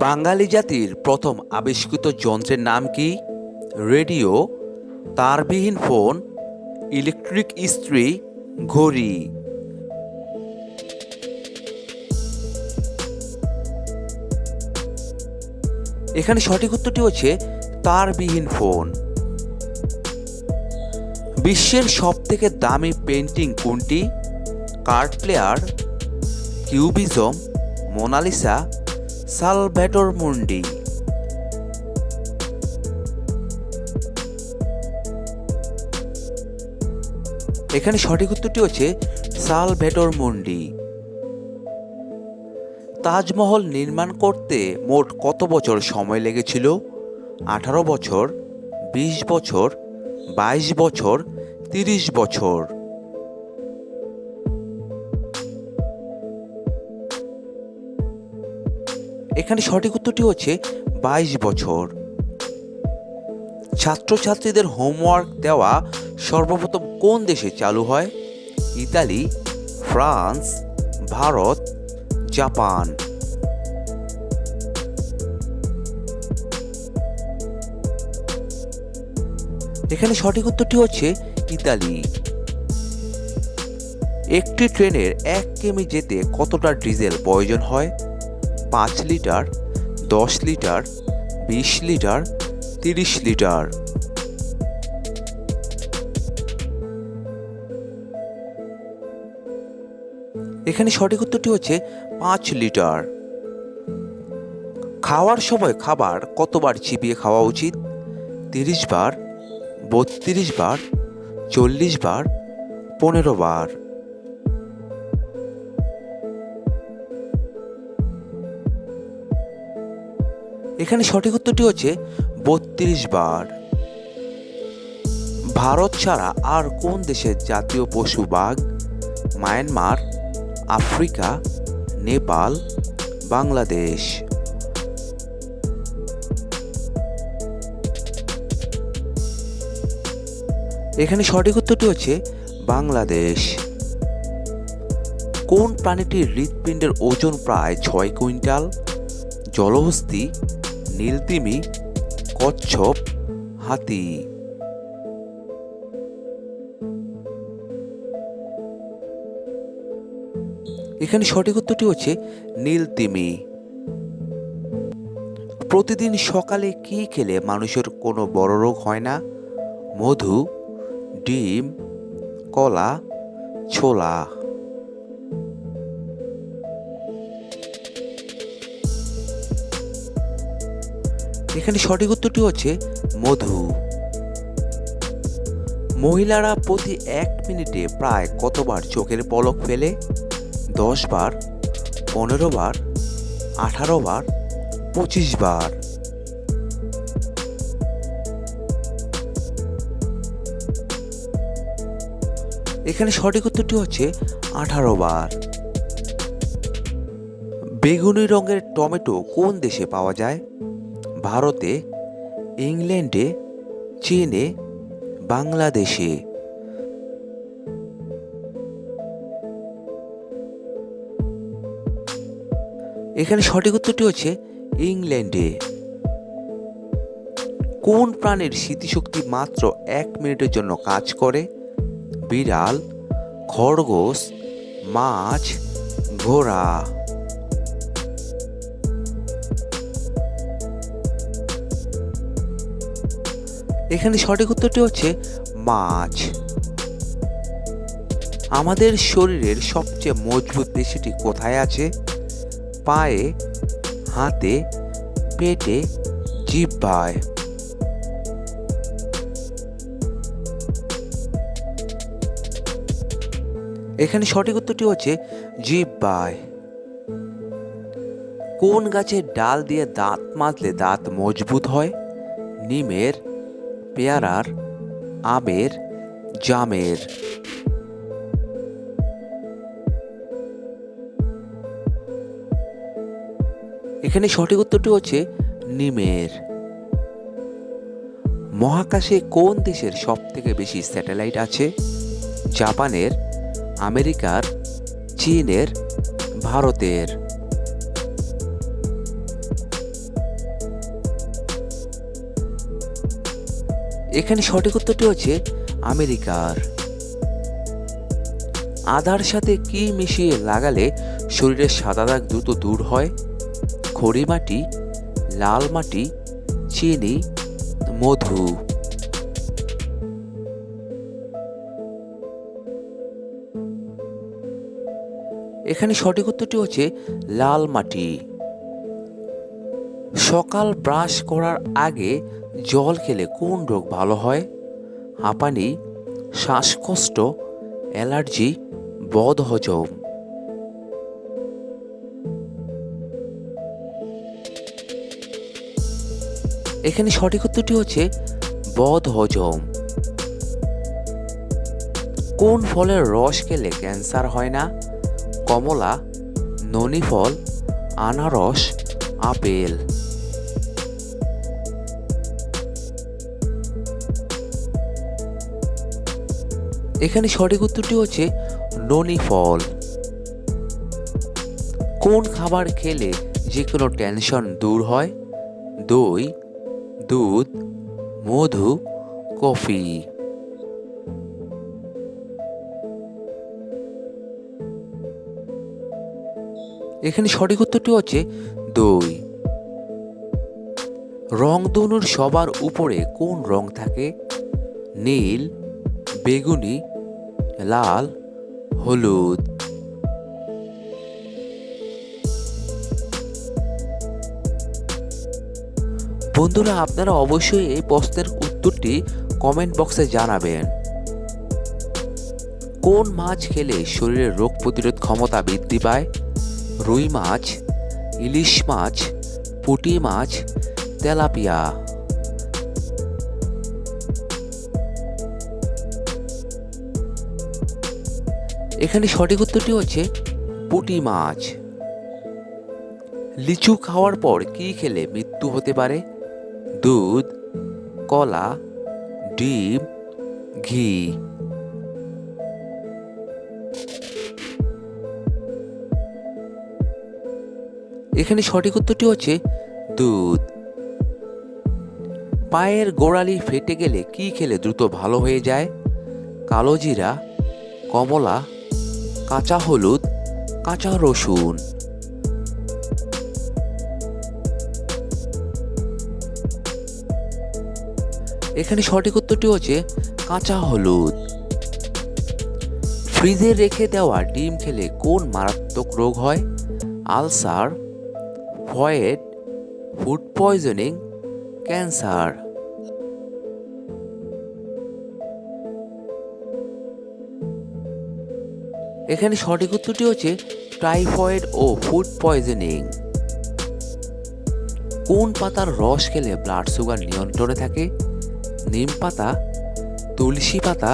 বাঙালি জাতির প্রথম আবিষ্কৃত যন্ত্রের নাম কি? রেডিও, তারবিহীন ফোন, ইলেকট্রিক ইস্ত্রি, ঘড়ি। এখানে সঠিক উত্তরটি হচ্ছে তারবিহীন ফোন। বিশ্বের সবথেকে দামি পেন্টিং কোনটি? Card player, cubism, Mona Lisa Salvator Mundi. এখানে সঠিক উত্তরটি হচ্ছে সালভ্যাটর মুন্ডি। তাজমহল নির্মাণ করতে মোট কত বছর সময় লেগেছিল? আঠারো বছর, বিশ বছর, বাইশ বছর, তিরিশ বছর। এখানে সঠিক উত্তরটি হচ্ছে বাইশ বছর। ছাত্রছাত্রীদের হোমওয়ার্ক দেওয়া সর্বপ্রথম কোন দেশে চালু হয়? Italy, France, Bharat, Japan. এখানে সঠিক উত্তরটি হচ্ছে ইতালি। একটি ট্রেনের এক কিমি যেতে কতটা ডিজেল প্রয়োজন হয়? পাঁচ লিটার, দশ লিটার, বিশ লিটার, তিরিশ লিটার। এখানে সঠিক উত্তরটি হচ্ছে পাঁচ লিটার। খাওয়ার সময় খাবার কতবার চিবিয়ে খাওয়া উচিত? তিরিশ বার, বত্রিশ বার, চল্লিশ বার, পনেরো বার। এখানে সঠিক উত্তরটি হচ্ছে বত্রিশ বার। ভারত ছাড়া আর কোন দেশের জাতীয় পশু বাঘ, মায়ানমার, আফ্রিকা, নেপাল, বাংলাদেশ? এখানে সঠিক উত্তরটি হচ্ছে বাংলাদেশ। কোন প্রাণীটির হৃৎপিণ্ডের ওজন প্রায় ছয় কুইন্টাল? জলহস্তি নীলতিমি, কচ্ছপ, হাতি। এখানে সঠিক উত্তরটি হচ্ছে নীলতিমি। প্রতিদিন সকালে কি খেলে মানুষের কোনো বড় রোগ হয় না? মধু, ডিম, কলা, ছোলা। এখানে সঠিক উত্তরটি হচ্ছে মধু। মহিলারা প্রতি এক মিনিটে প্রায় কতবার চোখের পলক ফেলে? দশ বার, পনেরো বার, আঠারো বার, পঁচিশ বার। এখানে সঠিক উত্তরটি হচ্ছে আঠারো বার। বেগুনি রঙের টমেটো কোন দেশে পাওয়া যায়? ভারতে, ইংল্যান্ডে, চীনে, বাংলাদেশে। এখানে সঠিক উত্তরটি হচ্ছে ইংল্যান্ডে। কোন প্রাণীর স্মৃতিশক্তি মাত্র এক মিনিটের জন্য কাজ করে? বিড়াল, খরগোশ, মাছ, ঘোড়া। এখানে সঠিক উত্তরটি হচ্ছে মাছ। আমাদের শরীরের সবচেয়ে মজবুত পেশিটি কোথায় আছে? পায়ে, হাতে, পেটে, জিহ্বায়। এখানে সঠিক উত্তরটি হচ্ছে জিহ্বায়। কোন গাছের ডাল দিয়ে দাঁত মাজলে দাঁত মজবুত হয়? নিমের পেয়ারার আমের জামের। এখানে সঠিক উত্তরটি হচ্ছে নিমের। মহাকাশে কোন দেশের সব থেকে বেশি স্যাটেলাইট আছে? জাপানের, আমেরিকার, চীনের, ভারতের। এখানে সঠিক উত্তরটি হচ্ছে আমেরিকার। আদার সাথে কি মিশিয়ে লাগালে শরীরের সাদা দাগ দ্রুত দূর হয়? খড়ি মাটি, লাল মাটি, চিনি, মধু। এখানে সঠিক উত্তরটি হচ্ছে লাল মাটি। সকাল ব্রাশ করার আগে জল খেলে কোন রোগ ভালো হয়? হাঁপানি শ্বাসকষ্ট, অ্যালার্জি বদহজম এখানে সঠিক উত্তরটি হচ্ছে বদহজম কোন ফলের রস খেলে ক্যান্সার হয় না? কমলা, ননি ফল, আনারস, আপেল। এখানে সঠিক উত্তরটি হচ্ছে ননি ফল। কোন খাবার খেলে যে কোনো টেনশন দূর হয়? দই, দুধ, মধু, কফি। এখানে সঠিক উত্তরটি হচ্ছে দই। রংধনুর সবার উপরে কোন রং থাকে? নীল, বেগুনি লাল, হলুদ। বন্ধুরা, আপনারা অবশ্যই এই প্রশ্নের উত্তরটি কমেন্ট বক্সে জানাবেন। কোন মাছ খেলে শরীরের রোগ প্রতিরোধ ক্ষমতা বৃদ্ধি পায়? রুই মাছ, ইলিশ মাছ, পুঁটি মাছ, তেলাপিয়া। এখানে সঠিক উত্তরটি হচ্ছে পুঁটি মাছ। লিচু খাওয়ার পর কি খেলে মৃত্যু হতে পারে? দুধ, কলা, ডিম, ঘি। এখানে সঠিক উত্তরটি হচ্ছে দুধ। পায়ের গোড়ালি ফেটে গেলে কি খেলে দ্রুত ভালো হয়ে যায়? কালো জিরা কমলা কাঁচা হলুদ, কাঁচা রসুন। এখানে সঠিক উত্তরটি হচ্ছে কাঁচা হলুদ। ফ্রিজে রেখে দেওয়া ডিম খেলে কোন মারাত্মক রোগ হয়? Ulcer, typhoid, food poisoning, cancer. এখানে সঠিক উত্তরটি হচ্ছে টাইফয়েড ও ফুড পয়জনিং। কোন পাতার রস খেলে ব্লাড সুগার নিয়ন্ত্রণে থাকে? নিম পাতা, তুলসী পাতা,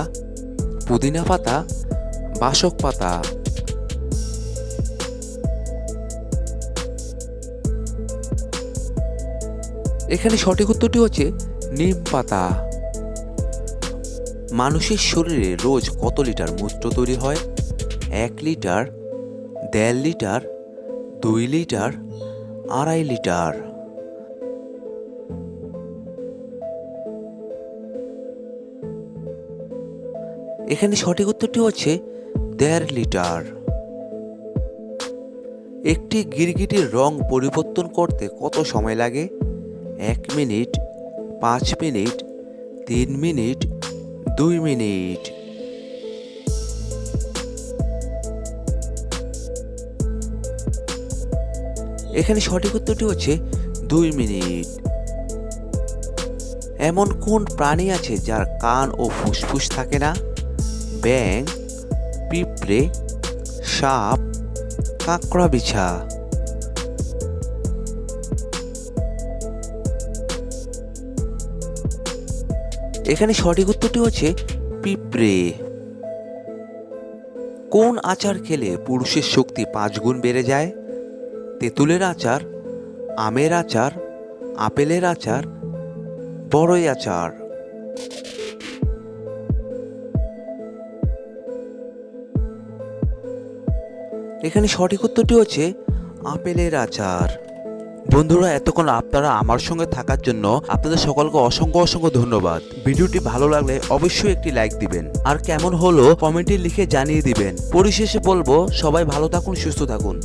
পুদিনা পাতা, বাসক পাতা। এখানে সঠিক উত্তরটি হচ্ছে নিম পাতা। মানুষের শরীরে রোজ কত লিটার মূত্র তৈরি হয়? এক লিটার, দেড় লিটার, দুই লিটার, আড়াই লিটার। এখানে সঠিক উত্তরটি হচ্ছে দেড় লিটার। একটি গিরগিটির রং পরিবর্তন করতে কত সময় লাগে? এক মিনিট, পাঁচ মিনিট, তিন মিনিট, দুই মিনিট। এখানে সঠিক উত্তরটি হচ্ছে দুই মিনিট। এমন কোন প্রাণী আছে যার কান ও ফুসফুস থাকে না? ব্যাং পিঁপড়ে, সাপ, কাঁকড়া বিছা। এখানে সঠিক উত্তরটি হচ্ছে পিঁপড়ে। কোন আচার খেলে পুরুষের শক্তি পাঁচ গুণ বেড়ে যায়? তেঁতুলের আচার, আমের আচার, আপেলের আচার, বড়ই আচার। এখানে সঠিক উত্তরটি হচ্ছে আপেলের আচার। বন্ধুরা, এতক্ষণ আপনারা আমার সঙ্গে থাকার জন্য আপনাদের সকলকে অসংখ্য অসংখ্য ধন্যবাদ। ভিডিওটি ভালো লাগলে অবশ্যই একটি লাইক দিবেন। আর কেমন হলো কমেন্টে লিখে জানিয়ে দিবেন। পরিশেষে বলব, সবাই ভালো থাকুন, সুস্থ থাকুন।